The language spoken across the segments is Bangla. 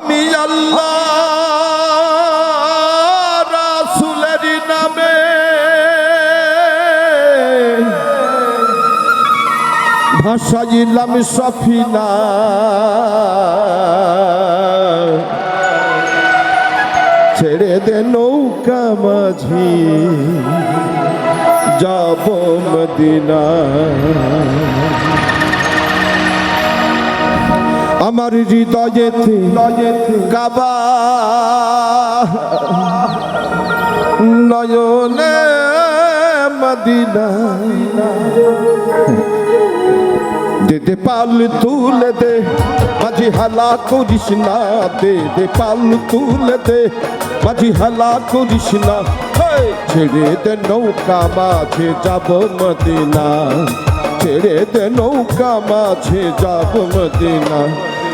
আমি আল্লাহ রাসুলের নামে ভাসাইলাম সফিনা। ছেড়ে দে নৌকা মাঝি যাব মদিনা। আমার হৃদয়েতে কাবা নয়নে মদিনা দে দে পাল তুলে দে, মাঝি হালা করিস না দে পাল তুলে দে, মাঝি হালা করিস না! ছেড়ে দে নৌকা, মাঝে যাব মদিনা ছেড়ে দে নৌকা, মাঝে যাব মদিনা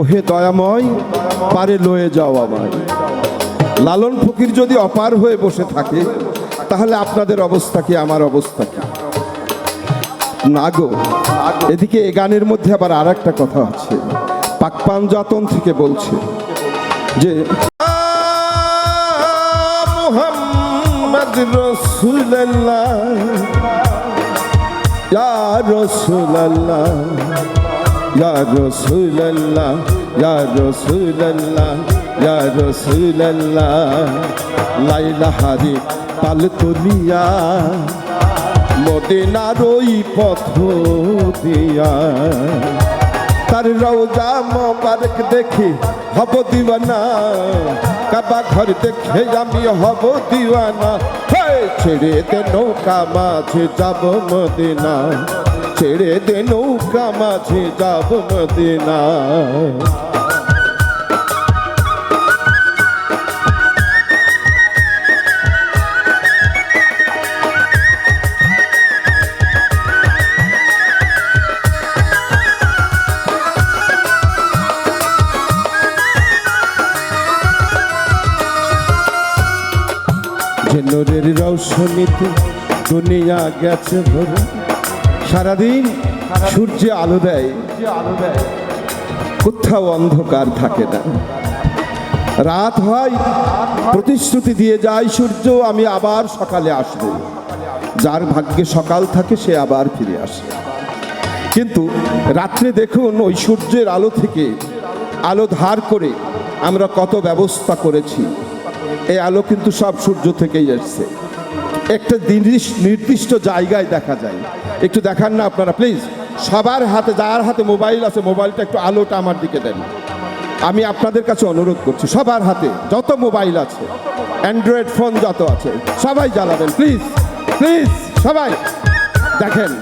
ওহে দয়াময়, পারে লয়ে যাও আমায়। লালন ফকির যদি অপার হয়ে বসে থাকে, তাহলে আপনাদের অবস্থা কি, আমার অবস্থা কি? না গো, এদিকে এ গানের মধ্যে আবার আর একটা কথা আছে। পাকপান যাতন থেকে বলছে যে রসুল্লাহ রসুল্লাহ ইয়া রসুল্লাহ ইয়া রসুল্লাহ ইয়া রসুল্লাহ লাইলা হারি পাল তুলিয়া মদিনার ওই পথ দিয়া। তার রওজা মোবারক দেখি হব দিওয়ানা, কাবা ঘর দেখে আমি হব দিওয়ানা। ছেড়ে দে নৌকা মাঝে, যাব মদিনা। ছেড়ে দে নৌকা মাঝে যাব মদিনা যে নোরের দুনিয়া গেছে ভরে সারাদিন সূর্যে আলো দেয়। কোথাও অন্ধকার থাকে না। রাত হয়, প্রতিশ্রুতি দিয়ে যায় সূর্য, আমি আবার সকালে আসব। যার ভাগ্যে সকাল থাকে, সে আবার ফিরে আসে। কিন্তু রাত্রে দেখুন, ওই সূর্যের আলো থেকে আলো ধার করে আমরা কত ব্যবস্থা করেছি। এই আলো কিন্তু সব সূর্য থেকেই এসছে। একটা নির্দিষ্ট নির্দিষ্ট জায়গায় দেখা যায়। একটু দেখান না আপনারা প্লিজ সবার হাতে যার হাতে মোবাইল আছে মোবাইলটা একটু আলোটা আমার দিকে দেন। আমি আপনাদের কাছে অনুরোধ করছি সবার হাতে যত মোবাইল আছে অ্যান্ড্রয়েড ফোন যত আছে সবাই জ্বালাবেন প্লিজ প্লিজ সবাই। দেখেন!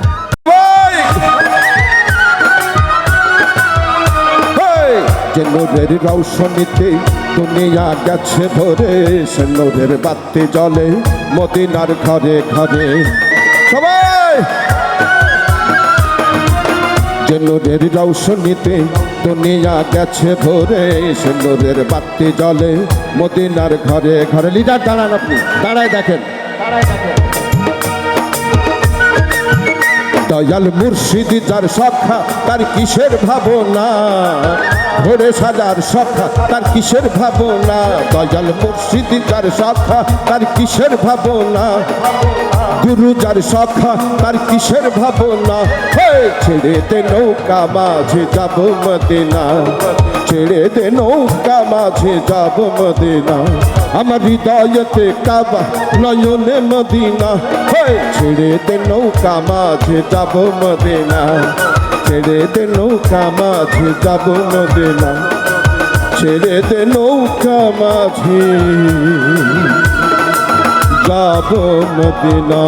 যে নূরের রৌশনীতে দুনিয়া গেছে ভরে সে নূরের বাতি জলে, মদিনার ঘরে ঘরে। সবাই! যে নূরের রৌশনীতে দুনিয়া গেছে ভরে সে নূরের বাতি জলে, মদিনার ঘরে ঘরে। লিডার, দাঁড়ান আপনি। দাঁড়ায় দেখেন। দয়াল মুর্শিদ যার সখা, তার কিসের ভাবনা? ঘরে সাজার সখা তার কিসের ভাবনা? দয়াল মুর্শিদ যার সখা তার কিসের ভাবনা? গুরু যার সখা তার কিসের ভাবনা? ছেড়ে দে নৌকা, মাঝে যাব মদিনা। ছেড়ে দে নৌকা, মাঝে যাব মদিনা। আমার হৃদয়তে কাবা, নয়নে মদিনা। ছেড়ে দে নৌকা, মাঝে যাব মদিনা। ছেড়ে দে নৌকা মাঝে যাব মদিনা ছেড়ে দে নৌকা মাঝে। যাব মদিনা